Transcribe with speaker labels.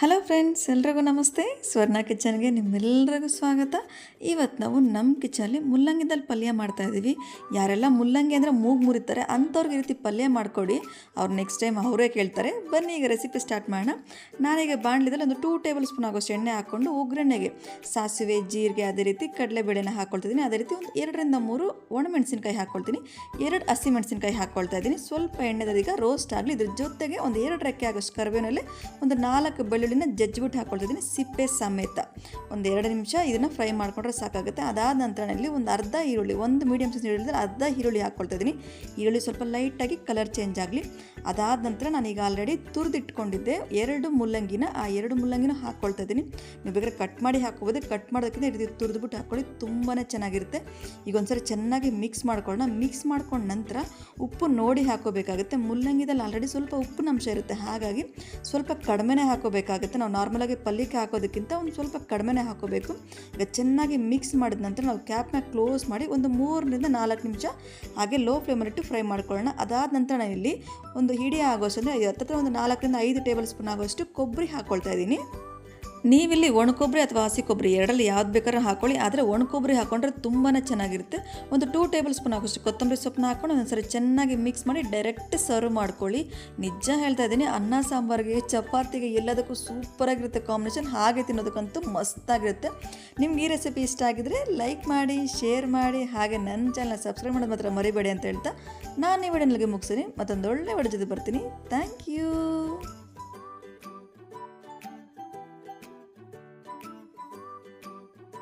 Speaker 1: Hello friends, ಎಲ್ರಿಗೂ ನಮಸ್ತೆ. ಸ್ವರ್ಣ ಕಿಚನ್ಗೆ ನಿಮ್ಮೆಲ್ಲರಿಗೂ ಸ್ವಾಗತ. ಇವತ್ತು ನಾವು ನಮ್ಮ ಕಿಚನಲ್ಲಿ ಮುಲ್ಲಂಗಿದಲ್ಲಿ ಪಲ್ಯ ಮಾಡ್ತಾ ಇದ್ದೀವಿ. ಯಾರೆಲ್ಲ ಮುಲ್ಲಂಗಿ ಅಂದರೆ ಮೂಗು ಮುರಿತಾರೆ, ಅಂಥವ್ರಿಗೆ ಈ ರೀತಿ ಪಲ್ಯ ಮಾಡಿಕೊಡಿ. ಅವ್ರು ನೆಕ್ಸ್ಟ್ ಟೈಮ್ ಅವರೇ ಕೇಳ್ತಾರೆ. ಬನ್ನಿ, ಈಗ ರೆಸಿಪಿ ಸ್ಟಾರ್ಟ್ ಮಾಡೋಣ. ನಾನೀಗ ಬಾಣಲಿದಲ್ಲಿ ಒಂದು ಟೂ ಟೇಬಲ್ ಸ್ಪೂನ್ ಆಗೋಷ್ಟು ಎಣ್ಣೆ ಹಾಕ್ಕೊಂಡು ಒಗ್ಗರಣೆಗೆ ಸಾಸಿವೆ, ಜೀರಿಗೆ, ಅದೇ ರೀತಿ ಕಡಲೆಬೇಳೆನ ಹಾಕ್ಕೊಳ್ತಿದ್ದೀನಿ ಅದೇ ರೀತಿ ಒಂದು ಎರಡರಿಂದ ಮೂರು ಒಣಮೆಣಸಿನ್ಕಾಯಿ ಹಾಕ್ಕೊಳ್ತೀನಿ ಎರಡು ಹಸಿ ಮೆಣಸಿನ್ಕಾಯಿ ಹಾಕ್ಕೊಳ್ತಾ ಇದ್ದೀನಿ. ಸ್ವಲ್ಪ ಎಣ್ಣೆದೀಗ ರೋಸ್ಟ್ ಆಗಲಿ, ಇದ್ರ ಜೊತೆಗೆ ಒಂದು ಎರಡು ರೆಕ್ಕೆ ಆಗೋಷ್ಟು ಕರಿಬೇವಿನಲ್ಲಿ ಒಂದು ನಾಲ್ಕು ಬೆಳ್ಳುಳ್ಳಿನ ಜಜ್ಜಿಬಿಟ್ಟು ಹಾಕ್ಕೊಳ್ತಾ ಇದ್ದೀನಿ ಸಿಪ್ಪೆ ಸಮೇತ. ಒಂದು ಎರಡು ನಿಮಿಷ ಇದನ್ನು ಫ್ರೈ ಮಾಡ್ಕೊಂಡ್ರೆ ಸಾಕಾಗುತ್ತೆ. ಅದಾದ ನಂತರದಲ್ಲಿ ಒಂದು ಅರ್ಧ ಈರುಳ್ಳಿ, ಒಂದು ಮೀಡಿಯಮ್ ಸೈಜ್ ಈರುಳ್ಳಿ ಅರ್ಧ ಈರುಳ್ಳಿ ಹಾಕ್ಕೊಳ್ತಾ ಇದ್ದೀನಿ ಈರುಳ್ಳಿ ಸ್ವಲ್ಪ ಲೈಟಾಗಿ ಕಲರ್ ಚೇಂಜ್ ಆಗಲಿ. ಅದಾದ ನಂತರ ನಾನೀಗ ಆಲ್ರೆಡಿ ತುರಿದಿಟ್ಕೊಂಡಿದ್ದೆ ಎರಡು ಮುಲ್ಲಂಗಿನ, ಆ ಎರಡು ಮುಲ್ಲಂಗಿನ ಹಾಕ್ಕೊಳ್ತಾ ಇದ್ದೀನಿ ನೀವು ಬೇಕಾದ್ರೆ ಕಟ್ ಮಾಡಿ ಹಾಕೋಬೋದು. ಕಟ್ ಮಾಡೋದಕ್ಕಿಂತ ರೀತಿ ತುರಿದ್ಬಿಟ್ಟು ಹಾಕ್ಕೊಳ್ಳಿ ತುಂಬಾ ಚೆನ್ನಾಗಿರುತ್ತೆ. ಈಗ ಒಂದ್ಸರಿ ಚೆನ್ನಾಗಿ ಮಿಕ್ಸ್ ಮಾಡ್ಕೊಳ್ಳೋಣ. ಮಿಕ್ಸ್ ಮಾಡ್ಕೊಂಡ ನಂತರ ಉಪ್ಪು ನೋಡಿ ಹಾಕೋಬೇಕಾಗುತ್ತೆ ಮುಲ್ಲಂಗಿದಲ್ಲಿ ಆಲ್ರೆಡಿ ಸ್ವಲ್ಪ ಉಪ್ಪಿನ ಅಂಶ ಇರುತ್ತೆ. ಹಾಗಾಗಿ ಸ್ವಲ್ಪ ಕಡಿಮೆನೇ ಹಾಕೋಬೇಕಾಗುತ್ತೆ ನಾವು ನಾರ್ಮಲಾಗಿ ಪಲ್ಯಕ್ಕೆ ಹಾಕೋದಕ್ಕಿಂತ ಒಂದು ಸ್ವಲ್ಪ ಕಡಿಮೆನೆ ಹಾಕೋಬೇಕು. ಈಗ ಚೆನ್ನಾಗಿ ಮಿಕ್ಸ್ ಮಾಡಿದ ನಂತರ ನಾವು ಕ್ಯಾಪ್ನ ಕ್ಲೋಸ್ ಮಾಡಿ ಒಂದು ಮೂರರಿಂದ ನಾಲ್ಕು ನಿಮಿಷ ಹಾಗೆ ಲೋ ಫ್ಲೇಮಲ್ಲಿಟ್ಟು ಫ್ರೈ ಮಾಡ್ಕೊಳ್ಳೋಣ. ಅದಾದ ನಂತರ ನಾನು ಇಲ್ಲಿ ಒಂದು ಹಿಡಿ ಆಗೋಷ್ಟು ಅಂದರೆ ಹತ್ತಿರ ಒಂದು ನಾಲ್ಕರಿಂದ ಐದು ಟೇಬಲ್ ಸ್ಪೂನ್ ಆಗೋಷ್ಟು ಕೊಬ್ಬರಿ ಹಾಕ್ಕೊಳ್ತಾ ಇದ್ದೀನಿ. ನೀವಿಲ್ಲಿ ಒಣ ಕೊಬ್ಬರಿ ಅಥವಾ ಹಸಿ ಕೊಬ್ಬರಿ ಎರಡರಲ್ಲಿ ಯಾವ್ದು ಬೇಕಾದ್ರೂ ಹಾಕೊಳ್ಳಿ. ಆದರೆ ಒಣ ಕೊಬ್ಬರಿ ಹಾಕೊಂಡ್ರೆ ತುಂಬಾ ಚೆನ್ನಾಗಿರುತ್ತೆ. ಒಂದು ಟೂ ಟೇಬಲ್ ಸ್ಪೂನ್ ಆಗೋಷ್ಟು ಕೊತ್ತಂಬರಿ ಸೊಪ್ಪನ್ನ ಹಾಕೊಂಡು ಒಂದ್ಸರಿ ಚೆನ್ನಾಗಿ ಮಿಕ್ಸ್ ಮಾಡಿ ಡೈರೆಕ್ಟ್ ಸರ್ವ್ ಮಾಡ್ಕೊಳ್ಳಿ. ನಿಜ ಹೇಳ್ತಾ ಇದ್ದೀನಿ, ಅನ್ನ, ಸಾಂಬಾರಿಗೆ, ಚಪಾತಿಗೆ ಎಲ್ಲದಕ್ಕೂ ಸೂಪರಾಗಿರುತ್ತೆ ಕಾಂಬಿನೇಷನ್ ಹಾಗೆ ತಿನ್ನೋದಕ್ಕಂತೂ ಮಸ್ತಾಗಿರುತ್ತೆ ನಿಮ್ಗೆ ಈ ರೆಸಿಪಿ ಇಷ್ಟ ಆಗಿದ್ರೆ ಲೈಕ್ ಮಾಡಿ ಶೇರ್ ಮಾಡಿ, ಹಾಗೆ ನನ್ನ ಚಾನಲ್ ಸಬ್ಸ್ಕ್ರೈಬ್ ಮಾಡೋದು ಮಾತ್ರ ಮರಿಬೇಡಿ ಅಂತ ಹೇಳ್ತಾ ನಾನು ಈ ವಿಡಿಯೋನಿಗೆ ಮುಗಿಸ್ತೀನಿ. ಮತ್ತೊಂದು ಒಳ್ಳೆ ವಿಡಿಯೋ ಜೊತೆ ಬರ್ತೀನಿ. Thank you